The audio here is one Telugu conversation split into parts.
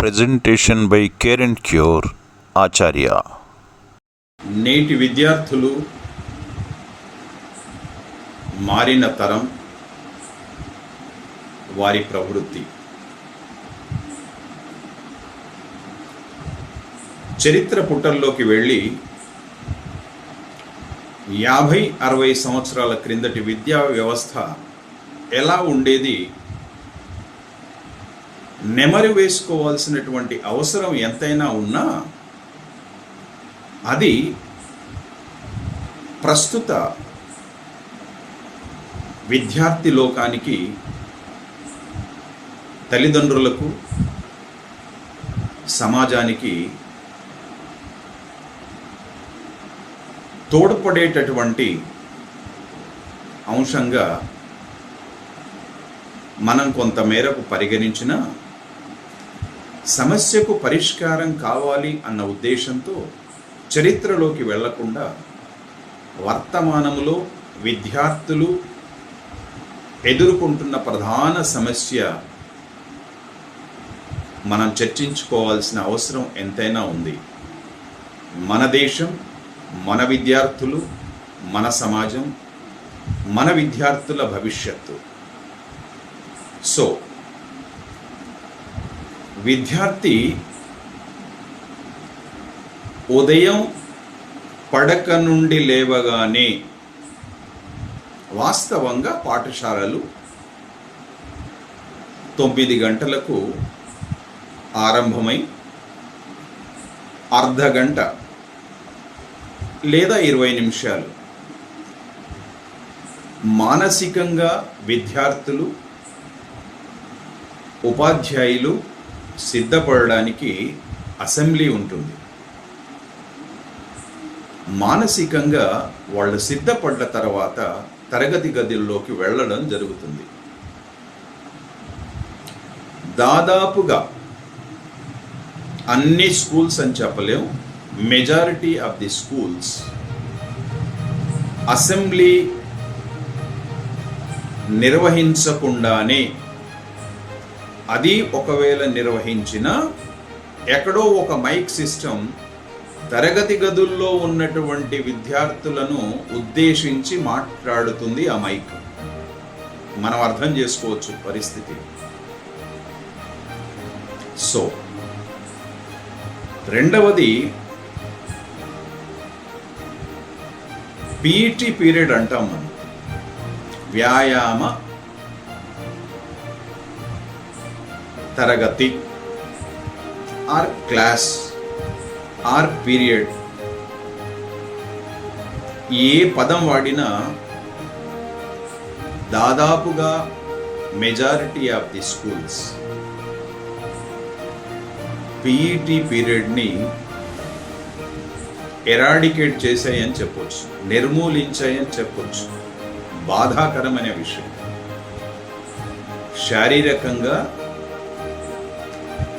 Presentation by Care and Cure Acharya నేటి విద్యార్థులు మారిన తరం వారి ప్రవృత్తి. చరిత్ర పుటల్లోకి వెళ్ళి యాభై అరవై సంవత్సరాల క్రిందటి విద్యా వ్యవస్థ ఎలా ఉండేది? నెమరు వేసుకోవాల్సినటువంటి అవసరం ఎంతైనా ఉన్నా అది ప్రస్తుత విద్యార్థి లోకానికి తల్లిదండ్రులకు సమాజానికి తోడ్పడేటటువంటి అంశంగా మనం కొంత మేరకు పరిగణించిన సమస్యకు పరిష్కారం కావాలి అన్న ఉద్దేశంతో చరిత్రలోకి వెళ్ళకుండా వర్తమానములో విద్యార్థులు ఎదుర్కొంటున్న ప్రధాన సమస్య మనం చర్చించుకోవాల్సిన అవసరం ఎంతైనా ఉంది. మన దేశం మన విద్యార్థులు మన సమాజం మన విద్యార్థుల భవిష్యత్తు. సో విద్యార్థి ఉదయం పడక నుండి లేవగానే వాస్తవంగా పాఠశాలలు తొమ్మిది గంటలకు ఆరంభమై అర్ధ గంట లేదా ఇరవై నిమిషాలు. మానసికంగా విద్యార్థులు ఉపాధ్యాయులు సిద్ధపడడానికి అసెంబ్లీ ఉంటుంది. మానసికంగా వాళ్ళు సిద్ధపడ్డ తర్వాత తరగతి గదుల్లోకి వెళ్ళడం జరుగుతుంది. దాదాపుగా అన్ని స్కూల్స్ అని చెప్పలేం majority of the schools assembly నిర్వహించకుండానే అది ఒకవేళ నిర్వహించిన ఎక్కడో ఒక మైక్ సిస్టమ్ తరగతి గదుల్లో ఉన్నటువంటి విద్యార్థులను ఉద్దేశించి మాట్లాడుతుంది ఆ మైక్. మనం అర్థం చేసుకోవచ్చు పరిస్థితి. సో రెండవది పీఈటీ పీరియడ్ అంటాం మనం. వ్యాయామ తరగతి ఆర్ క్లాస్ ఆర్ పీరియడ్. ఏ పదం వాడినా దాదాపుగా majority of the schools PET పీరియడ్ని eradicate చేశాయని చెప్పొచ్చు నిర్మూలించాయని చెప్పొచ్చు. బాధాకరమైన విషయం. శారీరకంగా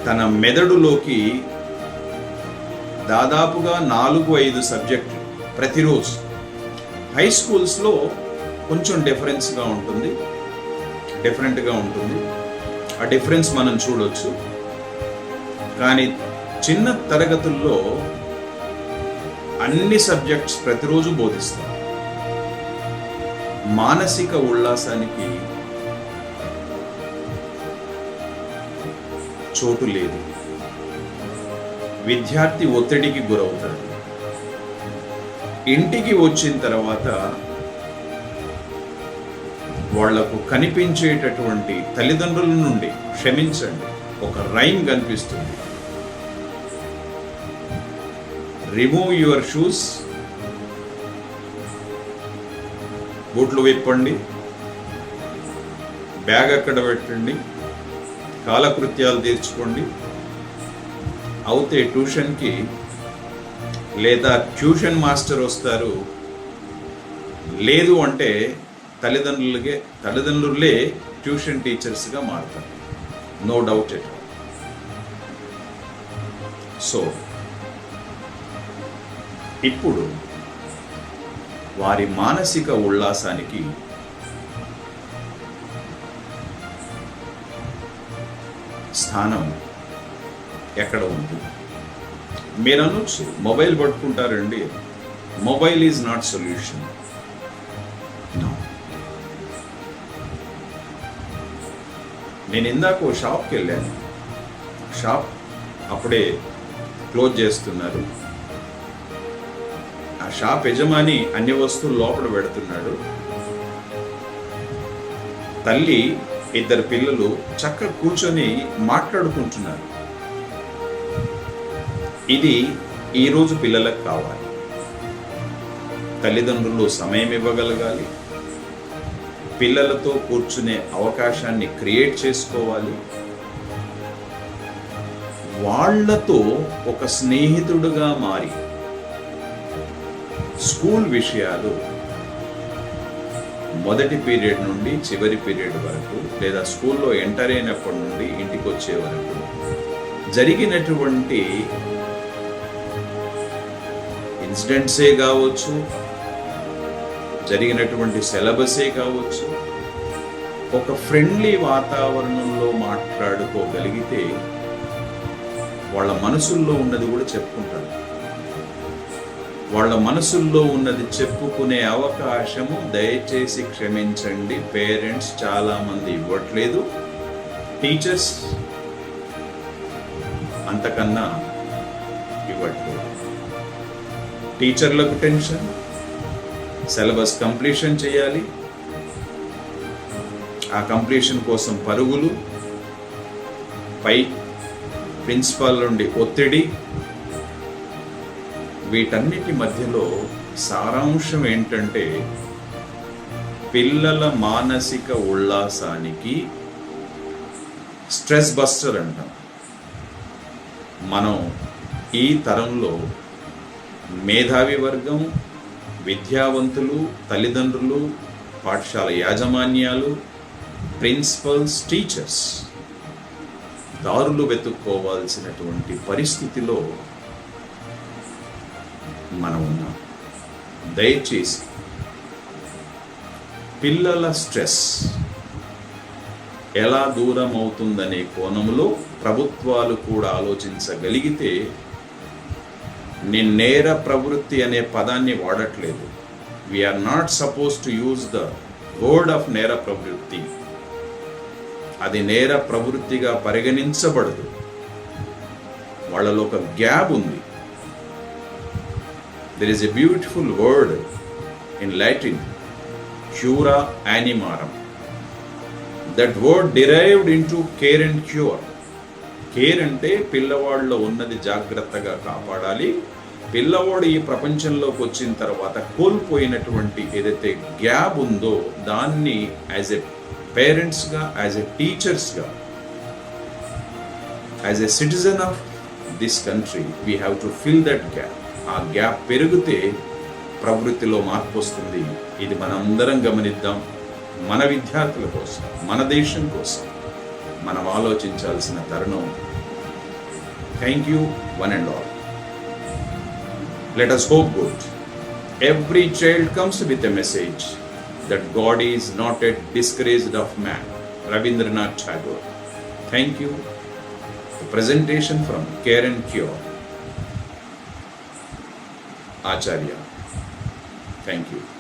తన మెదడులోకి దాదాపుగా నాలుగు ఐదు సబ్జెక్టు ప్రతిరోజు. హై స్కూల్స్లో కొంచెం డిఫరెన్స్గా ఉంటుంది. డిఫరెంట్గా ఉంటుంది. ఆ డిఫరెన్స్ మనం చూడవచ్చు కానీ చిన్న తరగతుల్లో అన్ని సబ్జెక్ట్స్ ప్రతిరోజు బోధిస్తారు. మానసిక ఉల్లాసానికి చోటు లేదు. విద్యార్థి ఒత్తిడికి గురవుతాడు. ఇంటికి వచ్చిన తర్వాత వాళ్ళకు కనిపించేటటువంటి తల్లిదండ్రుల నుండి క్షమించండి. ఒక రైమ్ కనిపిస్తుంది. రిమూవ్ యువర్ షూస్ బూట్లు విప్పండి. బ్యాగ్ అక్కడ పెట్టండి. కాలకృత్యాలు తీర్చుకోండి. అవుతే ట్యూషన్కి లేదా ట్యూషన్ మాస్టర్ వస్తారు. లేదు అంటే తల్లిదండ్రులకే తల్లిదండ్రులే ట్యూషన్ టీచర్స్గా మారుతారు. నో డౌట్ ఎట్ సో ఇప్పుడు వారి మానసిక ఉల్లాసానికి స్థానం ఎక్కడ ఉంది? మీరు అనొచ్చు. Mobile పట్టుకుంటారండి. Mobile is not solution. నేను ఇందాక ఓ షాప్కి వెళ్ళాను. షాప్ అప్పుడే క్లోజ్ చేస్తున్నారు. ఆ షాప్ యజమాని అన్ని వస్తువులు లోపల పెడుతున్నాడు. తల్లి ఇద్దరు పిల్లలు చక్క కూర్చొని మాట్లాడుకుంటున్నారు. ఇది ఈరోజు పిల్లలకు కావాలి. తల్లిదండ్రులు సమయం ఇవ్వగలగాలి. పిల్లలతో కూర్చునే అవకాశాన్ని క్రియేట్ చేసుకోవాలి. వాళ్ళతో ఒక స్నేహితుడుగా మారి స్కూల్ విషయాలు మొదటి పీరియడ్ నుండి చివరి పీరియడ్ వరకు లేదా స్కూల్లో ఎంటర్ అయినప్పటి నుండి ఇంటికి వచ్చే వరకు జరిగినటువంటి ఇన్సిడెంట్సే కావచ్చు జరిగినటువంటి సిలబసే కావచ్చు ఒక ఫ్రెండ్లీ వాతావరణంలో మాట్లాడుకోగలిగితే వాళ్ళ మనసుల్లో ఉన్నది కూడా చెప్పుకుంటారు. వాళ్ళ మనసుల్లో ఉన్నది చెప్పుకునే అవకాశము దయచేసి క్షమించండి. పేరెంట్స్ చాలా మంది ఇవ్వట్లేదు. టీచర్స్ అంతకన్నా ఇవ్వట్లేదు. టీచర్లకు టెన్షన్ సిలబస్ కంప్లీషన్ చేయాలి. ఆ కంప్లీషన్ కోసం పరుగులు పై ప్రిన్సిపాల్ నుండి ఒత్తిడి వీటన్నిటి మధ్యలో సారాంశం ఏంటంటే పిల్లల మానసిక ఉల్లాసానికి స్ట్రెస్ బస్టర్ అంటాం. మనం ఈ తరంలో మేధావి వర్గం విద్యావంతులు తల్లిదండ్రులు పాఠశాల యాజమాన్యాలు ప్రిన్సిపల్స్ టీచర్స్ దారులు వెతుక్కోవాల్సినటువంటి పరిస్థితిలో మనం ఉన్నాం దయచేసి పిల్లల స్ట్రెస్ ఎలా దూరం అవుతుందనే కోణంలో ప్రభుత్వాలు కూడా ఆలోచించగలిగితే నేను నేర ప్రవృత్తి అనే పదాన్ని వాడట్లేదు. We're not suppose to use the word of నేర ప్రవృత్తి. అది నేర ప్రవృత్తిగా పరిగణించబడదు. వాళ్ళలో ఒక గ్యాప్ ఉంది. There is a beautiful word in Latin క్యూరా యానిమారం that word derived into care and cure care అంటే పిల్లవాడిలో ఉన్నది జాగ్రత్తగా కాపాడాలి. పిల్లవాడు ఈ ప్రపంచంలోకి వచ్చిన తర్వాత కోల్పోయినటువంటి ఏదైతే గ్యాప్ ఉందో దాన్ని యాజ్ ఎ పేరెంట్స్గా as a టీచర్స్గా as a citizen of this country we have to fill that gap ఆ గ్యాప్ పెరిగితే ప్రవృత్తిలో మార్పు వస్తుంది. ఇది మనందరం గమనిద్దాం. మన విద్యార్థుల కోసం మన దేశం కోసం మనం ఆలోచించాల్సిన తరుణం. Thank you one and all let us hope good every child comes with a message that God is not yet discouraged of man Rabindranath Tagore thank you presentation from Care and Cure. Acharya. Thank you